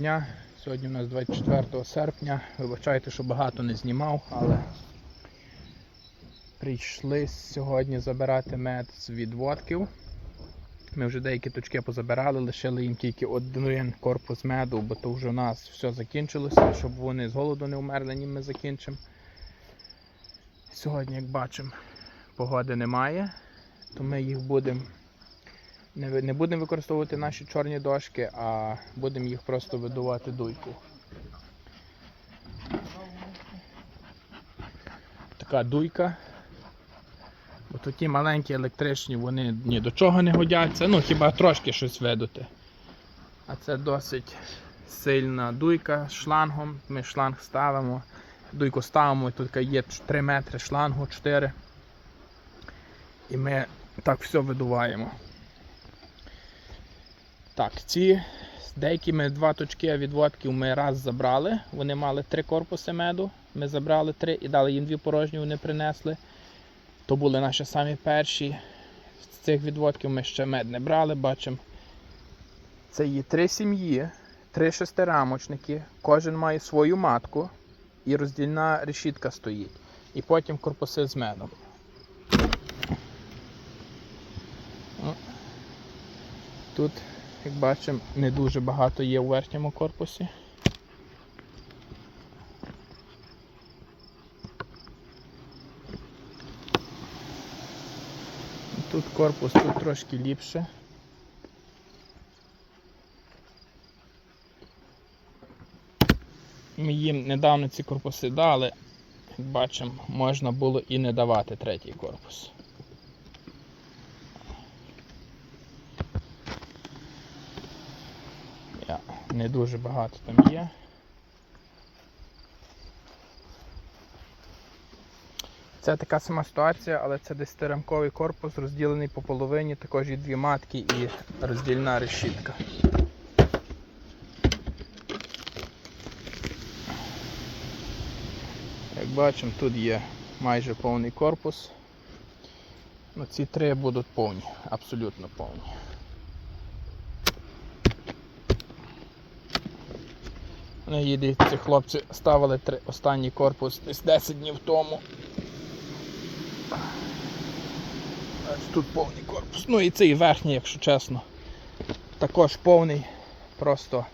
дня. Сьогодні у нас 24 серпня. Вибачайте, що багато не знімав, але прийшли сьогодні забирати мед з відводків. Ми вже деякі точки позабирали, лишили їм тільки один корпус меду, бо то вже у нас все закінчилося, щоб вони з голоду не вмерли, ні ми закінчимо. Сьогодні, як бачимо, погоди немає, то ми їх будемо не, будемо використовувати наші чорні дошки, а будемо їх просто видувати дуйку. Така дуйка. Бо то ті маленькі електричні, вони ні до чого не годяться, ну хіба трошки щось видути. А це досить сильна дуйка з шлангом. Ми шланг ставимо, дуйку ставимо, тут є 3 метри шлангу, 4. І ми так все видуваємо. Так, ці деякі ми два точки відводків ми раз забрали. Вони мали три корпуси меду. Ми забрали три і дали їм дві порожні, вони принесли. То були наші самі перші. З цих відводків ми ще мед не брали, бачимо. Це є три сім'ї, три шестирамочники. Кожен має свою матку і роздільна решітка стоїть. І потім корпуси з медом. Тут, як бачимо, не дуже багато є у верхньому корпусі. Тут корпус тут трошки ліпше. Ми їм недавно ці корпуси дали, як бачимо, можна було і не давати третій корпус. Я, не дуже багато там є. Це така сама ситуація, але це десятирамковий корпус, розділений по половині, також є дві матки і роздільна решітка. Як бачимо, тут є майже повний корпус. Ну, ці три будуть повні, абсолютно повні. Їдуть, ці хлопці ставили три, останній корпус десь 10 днів тому. Тут повний корпус. Ну і цей верхній, якщо чесно. Також повний, просто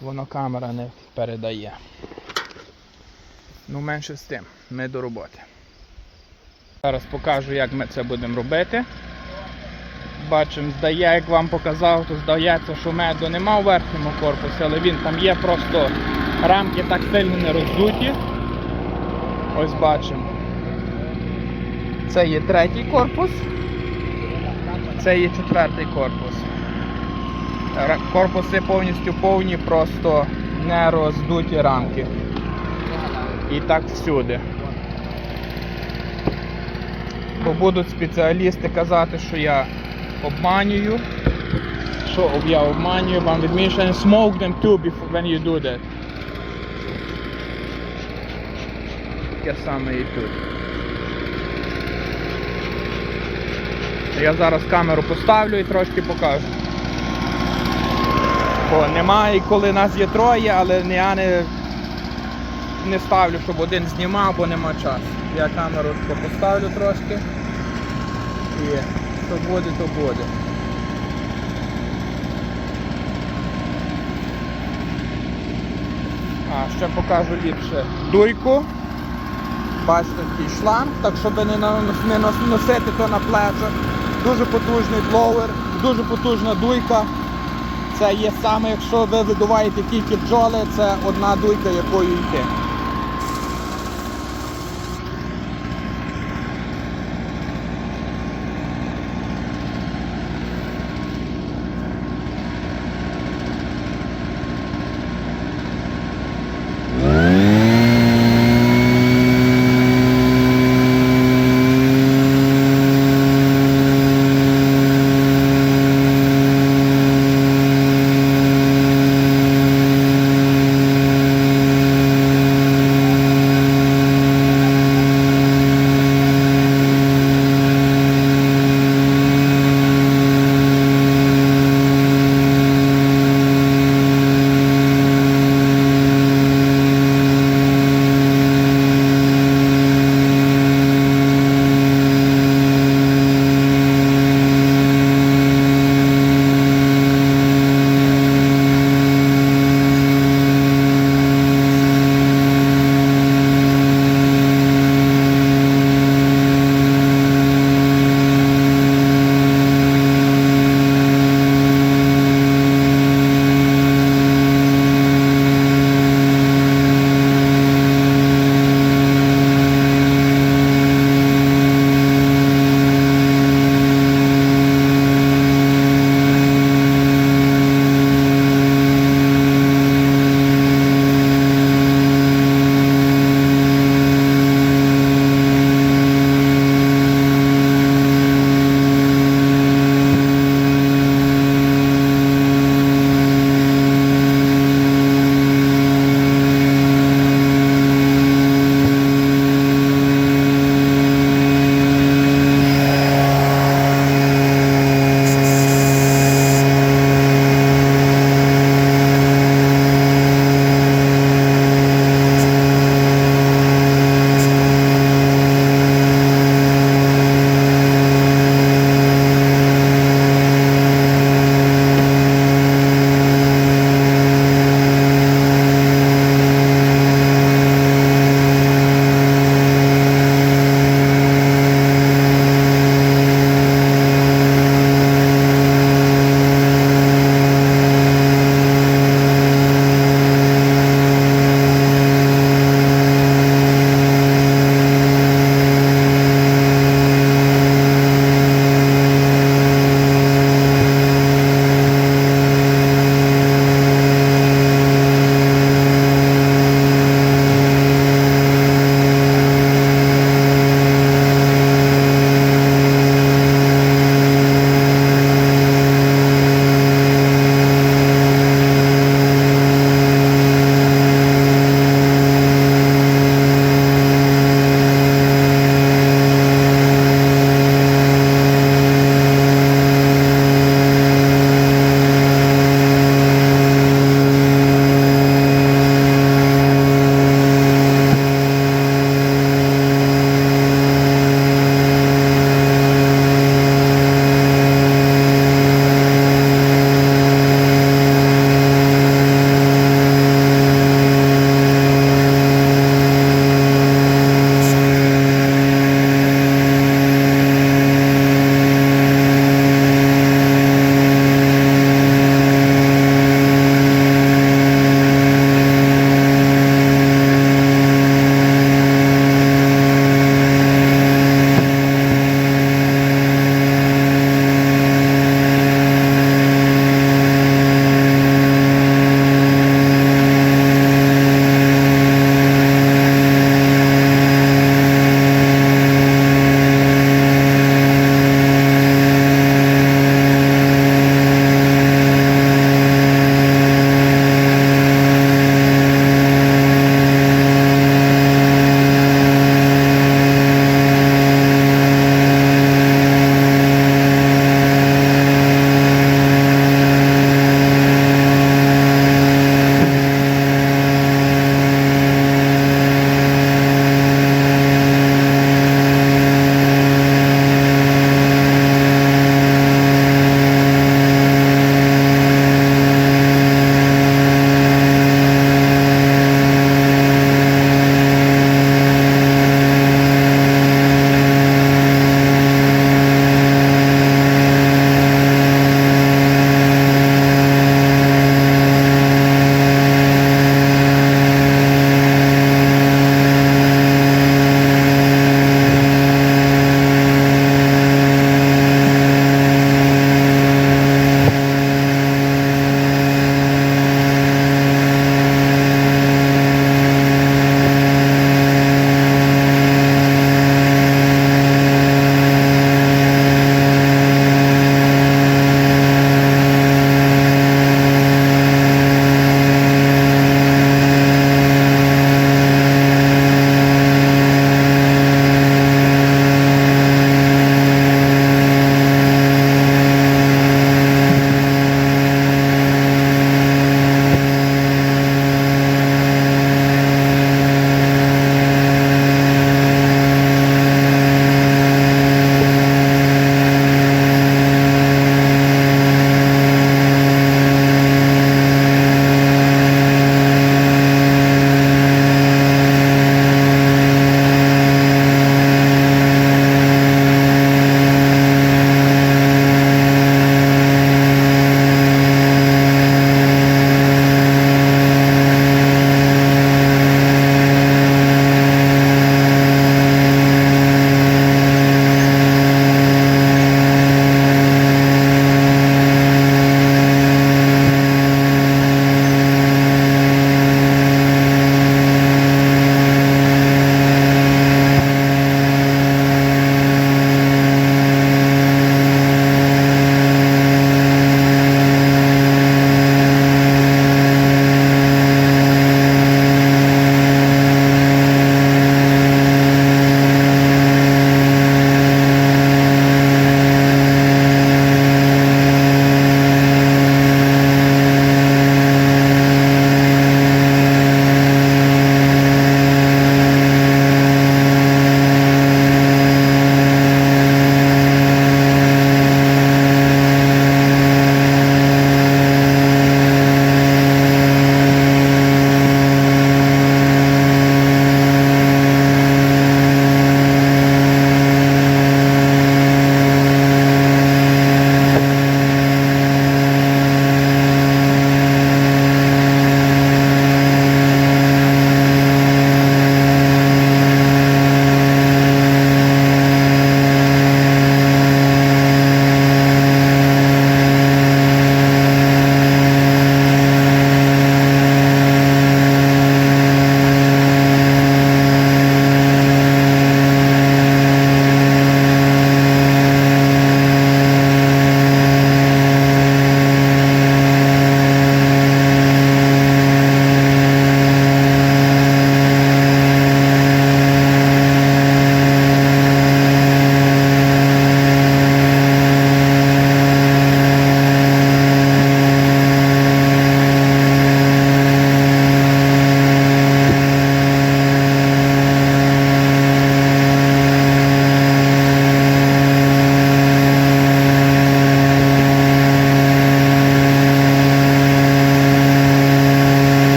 воно камера не передає. Ну, менше з тим, ми до роботи. Зараз покажу, як ми це будемо робити. Бачимо, здає, як вам показав, то здається, що меду нема у верхньому корпусі, але він там є, просто рамки так сильно не роздуті. Ось бачимо. Це є третій корпус. Це є четвертий корпус. Корпуси повністю повні, просто не роздуті рамки. І так всюди. Бо будуть спеціалісти казати, що я обманюю. Що я обманюю, вам відмінюю, and smoke them too before, when you do that. Таке саме і тут. Я зараз камеру поставлю і трошки покажу. Бо немає, коли нас є троє, але я не, не ставлю, щоб один знімав, бо нема часу. Я камеру поставлю трошки. І що буде, то буде. А, ще покажу ліпше дуйку. Бачите, такий шланг, так щоб не, носити то на плечах. Дуже потужний блоуер, дуже потужна дуйка. Це є саме, якщо ви видуваєте тільки бджоли, це одна дуйка, якою йти.